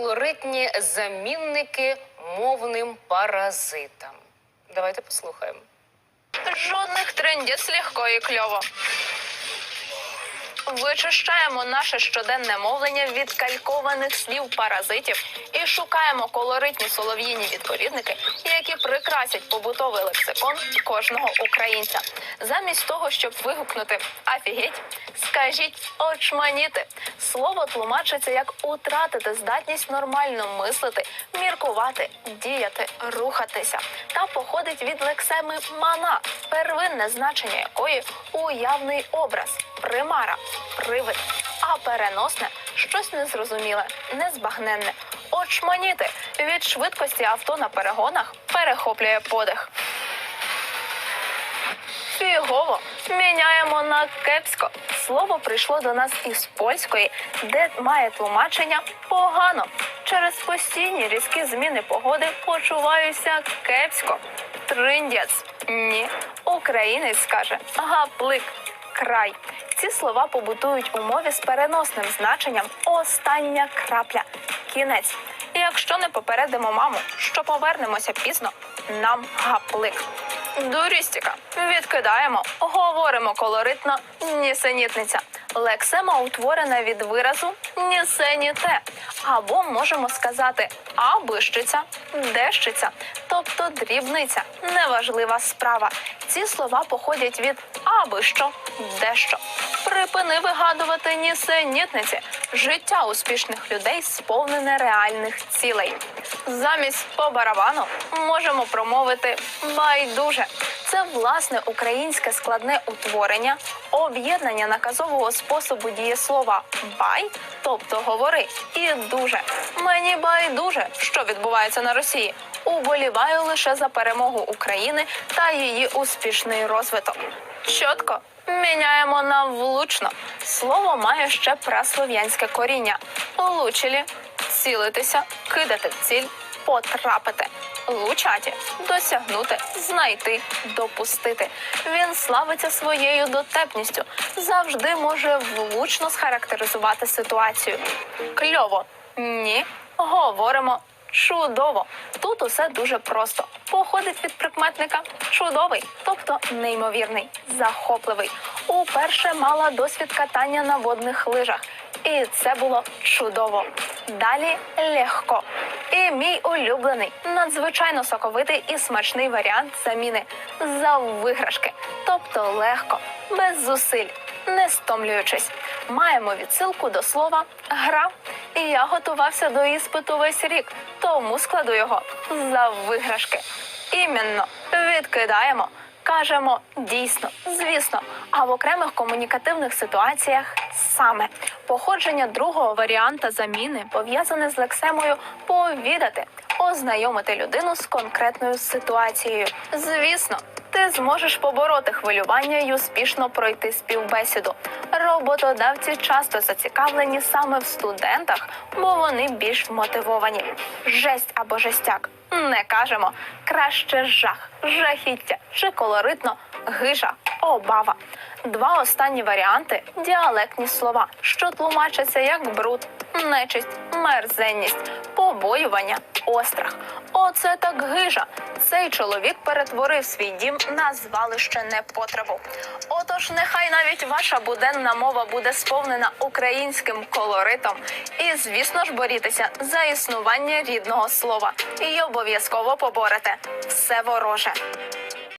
колоритні замінники мовним паразитам. Давайте послухаємо. Жодних трендів легко і кльово. Вичищаємо наше щоденне мовлення від калькованих слів паразитів і шукаємо колоритні солов'їні відповідники, які прикрасять побутовий лексикон кожного українця. Замість того, щоб вигукнути «Афігеть», скажіть очманіти. Слово тлумачиться як утратити здатність нормально мислити, міркувати, діяти, рухатися та походить від лексеми мана, первинне значення якої уявний образ, примара, привид, а переносне щось незрозуміле, незбагненне. Очманіти від швидкості авто на перегонах перехоплює подих. Фігово міняємо на кепсько. Слово прийшло до нас із польської, де має тлумачення погано. Через постійні різкі зміни погоди почуваюся кепсько. Триндець. Ні. Українець скаже гаплик. Край. Ці слова побутують у мові з переносним значенням остання крапля. Кінець. І якщо не попередимо маму, що повернемося пізно, нам гаплик. Дурістіка. Відкидаємо, говоримо колоритно нісенітниця. Лексема утворена від виразу нісеніте. Або можемо сказати абищиця, дещиця, тобто дрібниця, неважлива справа. Ці слова походять від абищо, дещо. Припини вигадувати нісенітниці. Життя успішних людей сповнене реальних цілей. Замість по барабану можемо промовити байдуже. Це власне українське складне утворення, об'єднання наказового способу дієслова бай, тобто говори, і дуже. Мені байдуже, що відбувається на Росії. Уболіваю лише за перемогу України та її успішний розвиток. Чітко міняємо на влучно. Слово має ще праслов'янське коріння. Лучилі цілитися, кидати в ціль, потрапити. Лучаті досягнути, знайти, допустити. Він славиться своєю дотепністю, завжди може влучно схарактеризувати ситуацію. Кльово. Ні, говоримо. Чудово. Тут усе дуже просто. Походить від прикметника чудовий, тобто неймовірний, захопливий. Уперше мала досвід катання на водних лижах. І це було чудово. Далі легко. І мій улюблений, надзвичайно соковитий і смачний варіант заміни за виграшки, тобто легко, без зусиль, не стомлюючись. Маємо відсилку до слова гра. І я готувався до іспиту весь рік, тому складу його за виграшки. Іменно відкидаємо, кажемо дійсно, звісно, а в окремих комунікативних ситуаціях саме. Походження другого варіанта заміни пов'язане з лексемою повідати, ознайомити людину з конкретною ситуацією. Звісно. Ти зможеш побороти хвилювання і успішно пройти співбесіду. Роботодавці часто зацікавлені саме в студентах, бо вони більш мотивовані. Жесть або жестяк. Не кажемо краще жах, жахіття чи колоритно гижа, обава. Два останні варіанти діалектні слова, що тлумачаться як бруд, нечисть, мерзенність, побоювання, острах. Оце так гижа. Цей чоловік перетворив свій дім на звалище непотребу. Отож, нехай навіть ваша буденна мова буде сповнена українським колоритом. І, звісно ж, борітеся за існування рідного слова. І обов'язково поборете все вороже.